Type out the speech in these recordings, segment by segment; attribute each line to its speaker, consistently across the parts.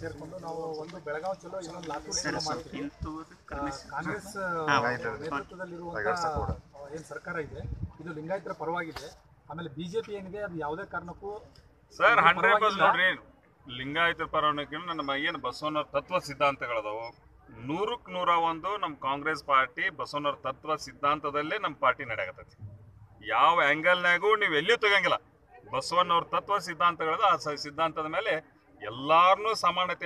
Speaker 1: ಸೇರ್ಕೊಂಡು ನಾವು ಒಂದು ಬೆಳಗಾವಿ ಚಲೋ ಇನ್ನೊಂದು ಲಾತೂರ್ ಚಲೋ ಮಾಡ್ತೀವಿ. ಕಾಂಗ್ರೆಸ್ ನೇತೃತ್ವದಲ್ಲಿರುವಂತಹ ಏನು ಸರ್ಕಾರ ಇದೆ ಇದು ಲಿಂಗಾಯತರ ಪರವಾಗಿದೆ. ಆಮೇಲೆ ಬಿಜೆಪಿ ಏನಿದೆ ಅದು ಯಾವುದೇ ಕಾರಣಕ್ಕೂ
Speaker 2: ಸರ್ ಹಂಡ್ರೆಡ್. ನೋಡ್ರಿ ಲಿಂಗಾಯತ ಪರವಾಗಿ ನಮ್ಮ ಏನು ಬಸವಣ್ಣವ್ರ ತತ್ವ ಸಿದ್ಧಾಂತಗಳದಾವು. ನೂರಕ್ಕೆ ನೂರ ಒಂದು ನಮ್ಮ ಕಾಂಗ್ರೆಸ್ ಪಾರ್ಟಿ ಬಸವನವ್ರ ತತ್ವ ಸಿದ್ಧಾಂತದಲ್ಲೇ ನಮ್ಮ ಪಾರ್ಟಿ ನಡೆಯಕತ್ತೈತಿ. ಯಾವ ಆ್ಯಂಗಲ್ನಾಗೂ ನೀವು ಎಲ್ಲಿಯೂ ತೆಗಂಗಿಲ್ಲ. ಬಸವಣ್ಣವ್ರ ತತ್ವ ಸಿದ್ಧಾಂತಗಳದ ಆ ಸಿದ್ಧಾಂತದ ಮೇಲೆ ಎಲ್ಲಾರನ್ನೂ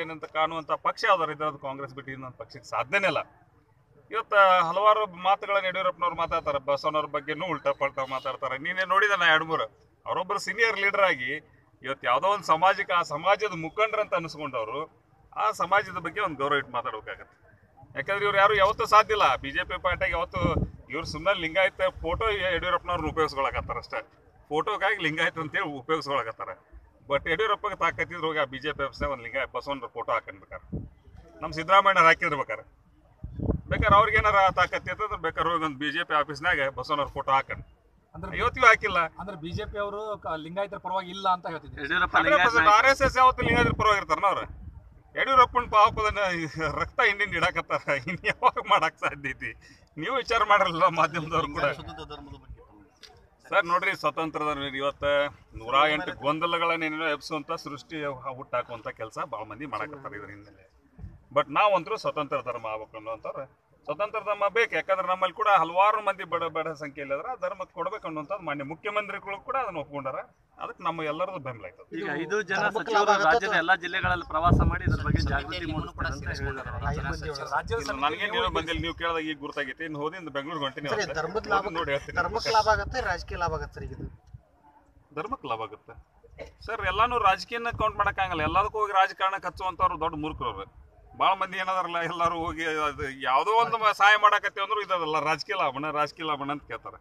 Speaker 2: ಏನಂತ ಕಾಣುವಂಥ ಪಕ್ಷ ಯಾವ್ದಾರು ಇದ್ರೆ ಅದು ಕಾಂಗ್ರೆಸ್ ಬಿಟ್ಟು ಇನ್ನೊಂದು ಪಕ್ಷಕ್ಕೆ ಸಾಧ್ಯನೇ ಇಲ್ಲ. ಇವತ್ತು ಹಲವಾರು ಮಾತುಗಳನ್ನ ಯಡಿಯೂರಪ್ಪನವ್ರು ಮಾತಾಡ್ತಾರೆ ಬಸವನವ್ರ ಬಗ್ಗೆನೂ ಉಲ್ಟಾ ಪಲ್ಟಾ ಮಾತಾಡ್ತಾರೆ. ನೀನೇ ನೋಡಿದ ನಾ ಎರಡು ಮೂರು ಅವರೊಬ್ಬರು ಸೀನಿಯರ್ ಲೀಡರ್ ಆಗಿ ಇವತ್ತು ಯಾವುದೋ ಒಂದು ಸಮಾಜಕ್ಕೆ ಆ ಸಮಾಜದ ಮುಖಂಡರಂತ ಅನಿಸ್ಕೊಂಡವರು, ಆ ಸಮಾಜದ ಬಗ್ಗೆ ಒಂದು ಗೌರವ ಇಟ್ಟು ಮಾತಾಡ್ಬೇಕಾಗತ್ತೆ. ಯಾಕಂದ್ರೆ ಇವ್ರು ಯಾರು ಯಾವತ್ತೂ ಸಾಧ್ಯ ಇಲ್ಲ. ಬಿ ಜೆ ಪಿ ಪಾರ್ಟಿಗೆ ಯಾವತ್ತು ಇವ್ರು ಸುಮ್ಮನೆ ಲಿಂಗಾಯತ ಫೋಟೋ ಯಡಿಯೂರಪ್ಪನವ್ರನ್ನ ಉಪಯೋಗಿಸ್ಕೊಳಕತ್ತಾರ ಅಷ್ಟೇ ಫೋಟೋಗಾಗಿ ಲಿಂಗಾಯತ ಅಂತೇಳಿ ಉಪಯೋಗಿಸ್ಕೊಳಕತ್ತಾರ. ಬಟ್ ಯಡಿಯೂರಪ್ಪಗೆ ತಾಕತ್ತಿದ್ರೆ ಹೋಗಿ ಆ ಬಿ ಜೆ ಪಿ ಆಫೀಸ್ನಾಗ ಒಂದು ಲಿಂಗ ಬಸವಣ್ಣರ ಫೋಟೋ ಹಾಕೊಂಡ್ಬೇಕಾರೆ ನಮ್ಮ ಸಿದ್ದರಾಮಯ್ಯ ಹಾಕಿರ್ಬೇಕಾರೆ ಬೇಕಾದ್ರೆ ಅವ್ರಿಗೆ ಏನಾರ ತಾಕತ್ತಿ ಅಂತಂದ್ರೆ ಬೇಕಾದ್ರೆ ಹೋಗಿ ಒಂದು ಬಿ ಜೆ ಪಿ ಆಫೀಸ್ನಾಗ ಬಸವಣ್ಣವ್ರ ಫೋಟೋ ಹಾಕೊಂಡು.
Speaker 1: ಅಂದ್ರೆ
Speaker 2: ಇವತ್ತಿಗೂ ಹಾಕಿಲ್ಲ.
Speaker 1: ಅಂದ್ರೆ ಬಿಜೆಪಿ ಅವರು ಲಿಂಗಾಯತರ ಪರವಾಗಿ ಇಲ್ಲ ಅಂತ ಹೇಳ್ತಿದ್ರು
Speaker 2: ಆರ್ ಎಸ್ ಎಸ್ ಯಾವತ್ತು ಲಿಂಗಾಯತರ ಪರವಾಗಿರ್ತಾರ ಅವ್ರ? ಯಡಿಯೂರಪ್ಪನ ಪಾಪದನ್ನ ರಕ್ತ ಹಿಂಡಿನ ಇಡಾಕತ್ತಾರ ಇನ್ ಯಾವಾಗ ಮಾಡಕ್ ಸಾಧ್ಯ ಐತಿ? ನೀವು ವಿಚಾರ ಮಾಡಿರಲ್ಲ ಮಾಧ್ಯಮದವ್ರು ಕೂಡ. ಸರ್, ನೋಡ್ರಿ ಸ್ವತಂತ್ರದ ಇವತ್ತ ನೂರ ಎಂಟು ಗೊಂದಲಗಳನ್ನೇನೋ ಎಬ್ಸುವಂತ ಸೃಷ್ಟಿ ಹುಟ್ಟಾಕುವಂತ ಕೆಲಸ ಬಹಳ ಮಂದಿ ಮಾಡಕತ್ತಾರ ಇದ್ರ ಹಿನ್ನೆಲೆ ಬಟ್ ನಾವಂತರೂ ಸ್ವತಂತ್ರ ಧರ್ಮ ಆಗ್ಬೇಕು ಅನ್ನೋಂಥವ್ರು ಸ್ವತಂತ್ರ ಧರ್ಮ ಬೇಕು, ಯಾಕಂದ್ರೆ ನಮ್ಮಲ್ಲಿ ಕೂಡ ಹಲವಾರು ಮಂದಿ ಬಡ ಬಡ ಸಂಖ್ಯೆಯಲ್ಲಿ ಅದ್ರ. ಧರ್ಮಕ್ಕೆ ಕೊಡ್ಬೇಕು ಅನ್ನುವಂಥದ್ದು ಮಾನ್ಯ ಮುಖ್ಯಮಂತ್ರಿಗಳು ಕೂಡ ಅದನ್ನ ಒಪ್ಕೊಂಡಾರ. ಅದಕ್ಕೆ ನಮ್ಮ ಎಲ್ಲರದು ಬೆಂಬಲ ಆಯ್ತದೆ
Speaker 3: ಈಗ ಐದು ಜನ ಸಚಿವರು ರಾಜ್ಯದ ಎಲ್ಲಾ ಜಿಲ್ಲೆಗಳಲ್ಲಿ ಪ್ರವಾಸ ಮಾಡಿ ಇದ್ರ ಬಗ್ಗೆ ಜಾಗೃತಿ ನನಗೇನು ಅಂತ ಹೇಳಿದ್ದಾರೆ
Speaker 1: ರಾಜ್ಯದ
Speaker 2: ನನಗೆ ನೀವು ಬಂದಿಲ್ಲ. ನೀವು ಕೇಳಿದಾಗ ಈಗ ಗುರ್ತಾಗೈತಿ ಇನ್ನು ಹೋದಿಂದ ಬೆಂಗಳೂರು ಹೊಂಟಿನಿ
Speaker 4: ಧರ್ಮಕ್ಕೆ ಧರ್ಮದ ಲಾಭ-
Speaker 2: ನೋಡಿ ಹೇಳ್ತೀನಿ.
Speaker 4: ಧರ್ಮಕ್ಕೆ ಲಾಭ ಆಗುತ್ತೆ ರಾಜಕೀಯ ಲಾಭ ಆಗುತ್ತೆ ಸರ್ ಈಗ ಇದು
Speaker 2: ಧರ್ಮಕ್ಕೆ ಲಾಭ ಆಗುತ್ತೆ. ಸರ್ ಎಲ್ಲಾನು ರಾಜಕೀಯನ ಕೌಂಟ್ ಮಾಡಕ್ಕಾಗಲ್ಲ ಎಲ್ಲದಕ್ಕೂ ಹೋಗಿ ರಾಜಕಾರಣಕ್ಕೆ ಹಚ್ಚುವಂಥವ್ರು ದೊಡ್ಡ ಮೂರ್ಖರವ್ರು. ಭಾಳ ಮಂದಿ ಏನಾದ್ರಲ್ಲ ಎಲ್ಲರೂ ಹೋಗಿ ಅದು ಯಾವುದೋ ಒಂದು ಸಹಾಯ ಮಾಡಕತ್ತೀವಿ ಅಂದ್ರೂ ಇದಲ್ಲ ರಾಜಕೀಯ ಲಾಭಣ ರಾಜಕೀಯ ಲಾಭಣ ಅಂತ ಕೇಳ್ತಾರೆ.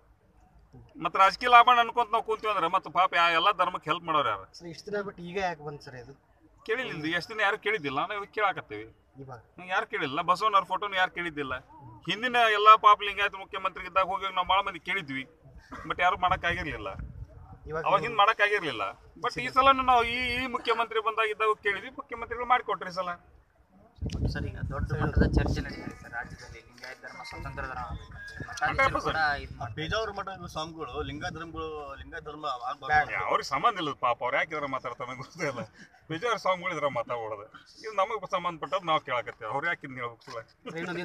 Speaker 2: ಮತ್ತೆ ರಾಜಕೀಯ ಲಾಭ ಅನ್ಕೊಂತ ನಾವು ಕೂತೀವಿ ಅಂದ್ರೆ ಮತ್ತೆ ಪಾಪ ಯಾ- ಎಲ್ಲ ಧರ್ಮಕ್ಕೆ ಹೆಲ್ಪ್ ಮಾಡೋರು ಯಾರು?
Speaker 4: ಸರ್ ಇಷ್ಟು ದಿನ ಬಿಟ್ಟು ಈಗ ಯಾಕೆ ಬಂತು ಸರ್ ಇದು?
Speaker 2: ಕೇಳಿಲ್ಲ ಎಷ್ಟು ದಿನ ಯಾರು ಕೇಳಿದ್ದಿಲ್ಲ ನಾವು ಕೇಳಾಕತ್ತೀವಿ.
Speaker 4: ಇವಾಗ?
Speaker 2: ಯಾರು ಕೇಳಿಲ್ಲ ಬಸವಣ್ಣವ್ರ ಫೋಟೋನು ಯಾರು ಕೇಳಿದ್ದಿಲ್ಲ. ಹಿಂದಿನ ಎಲ್ಲಾ ಪಾಪ ಲಿಂಗಾಯತ ಮುಖ್ಯಮಂತ್ರಿ ಇದ್ದಾಗ ಹೋಗಿ ನಾವು ಭಾಳ ಮಂದಿ ಕೇಳಿದ್ವಿ. ಬಟ್ ಯಾರು
Speaker 4: ಮಾಡಕ್
Speaker 2: ಆಗಿರ್ಲಿಲ್ಲ. ಅವಾಗಿಂದ ಮಾಡಕ್ಕಾಗಿರ್ಲಿಲ್ಲ ಬಟ್ ಈ ಸಲ ನಾವು ಈ ಈ ಮುಖ್ಯಮಂತ್ರಿ ಬಂದಾಗ ಇದ್ದಾಗ ಕೇಳಿದ್ವಿ ಮುಖ್ಯಮಂತ್ರಿಗಳು ಮಾಡಿಕೊಟ್ರಿ ಸಲ.
Speaker 5: ಸರ್ ಈಗ ದೊಡ್ಡ ಮಟ್ಟದ ಚರ್ಚೆ ನಡೀತಿದೆ ಸರ್ ರಾಜ್ಯದಲ್ಲಿ ಲಿಂಗಾಯತ ಧರ್ಮ ಸ್ವತಂತ್ರ ಧರ್ಮ.
Speaker 6: ಪೇಜಾವರ ಮಠದ ಸ್ವಾಮಿಗಳು ಲಿಂಗ ಧರ್ಮಗಳು ಲಿಂಗ ಧರ್ಮ
Speaker 2: ಅವ್ರಿಗೆ ಸಂಬಂಧ ಇಲ್ಲ ಪಾಪ ಅವ್ರು ಯಾಕೆ ಇದ್ರ ಮಾತಾಡ್ತಾನೆ ಗೊತ್ತಿಲ್ಲ ಬೇಜಾರು ಸ್ವಾಮಿಗಳು ಇದ್ರ ಮಾತಾಡೋದು ಇದು ನಮಗೆ ಸಂಬಂಧಪಟ್ಟದ್ದು ನಾವು ಕೇಳಕತ್ತೇವೆ ಅವ್ರು ಯಾಕೆ ಇದ್ನ ಹೇಳ್ಬೇಕು ಸುಳ್ಳು?
Speaker 4: ಇನ್ನೊಂದು